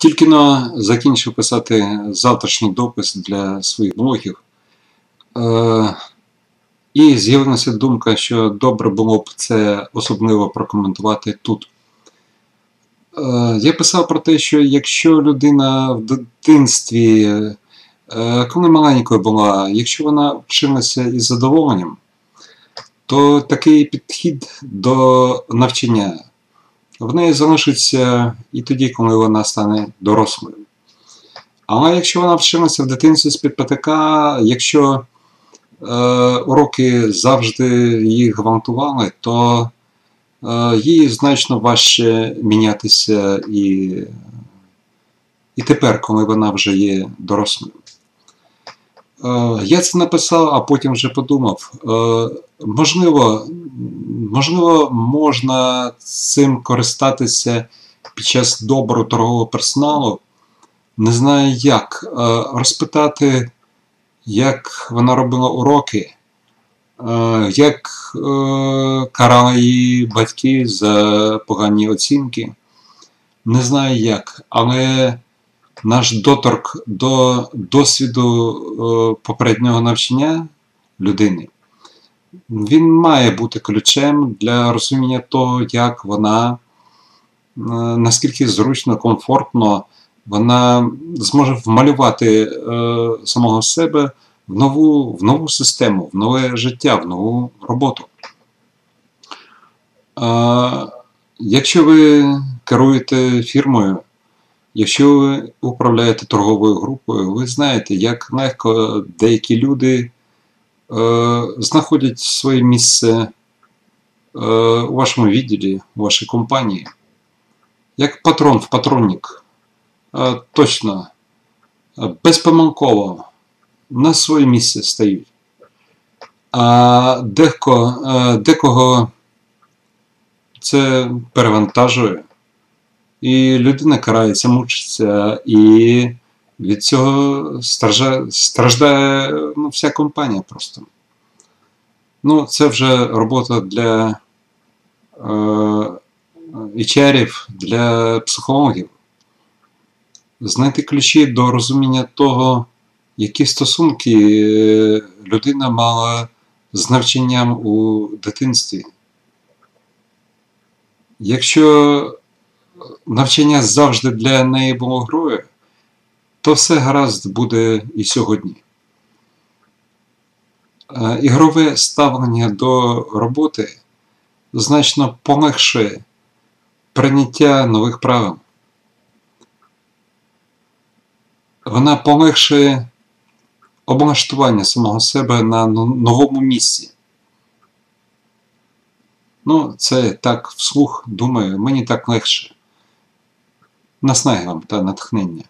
Тільки но закінчив писати завтрашній допис для своїх блогів. Е, і з'явилася думка, що добре було б це особливо прокоментувати тут. Е, я писав про те, що якщо людина в дитинстві, е, коли маленькою була, якщо вона вчилася із задоволенням, то такий підхід до навчання в неї залишиться і тоді, коли вона стане дорослою. Але якщо вона вчилася в дитинстві з-під патика, якщо е, уроки завжди їх гвалтували, то е, їй значно важче мінятися і, і тепер, коли вона вже є дорослою. Е, я це написав, а потім вже подумав. Е, можливо, можливо, можна цим користатися під час добру торгового персоналу. Не знаю як. Е, розпитати, як вона робила уроки, як карали її батьки за погані оцінки. Не знаю як, але наш доторк до досвіду е, попереднього навчання людини, він має бути ключем для розуміння того, як вона, е, наскільки зручно, комфортно вона зможе вмалювати е, самого себе в нову, в нову систему, в нове життя, в нову роботу. Якщо ви керуєте фірмою, Якщо ви управляєте торговою групою, ви знаєте, як легко деякі люди е, знаходять своє місце е, у вашому відділі, у вашій компанії. Як патрон в патронник. Е, точно, безпомилково на своє місце стають. А дехо, е, декого це перевантажує. І людина карається, мучиться, і від цього страждає, страждає ну, вся компанія просто. Ну, це вже робота для е, для психологів. Знайти ключі до розуміння того, які стосунки е, людина мала з навчанням у дитинстві. Якщо навчання завжди для неї було грою, то все гаразд буде і сьогодні. Е, ігрове ставлення до роботи значно полегшує прийняття нових правил. Вона полегшує облаштування самого себе на новому місці. Ну, це так вслух думаю, мені так легше наснаги вам та натхнення.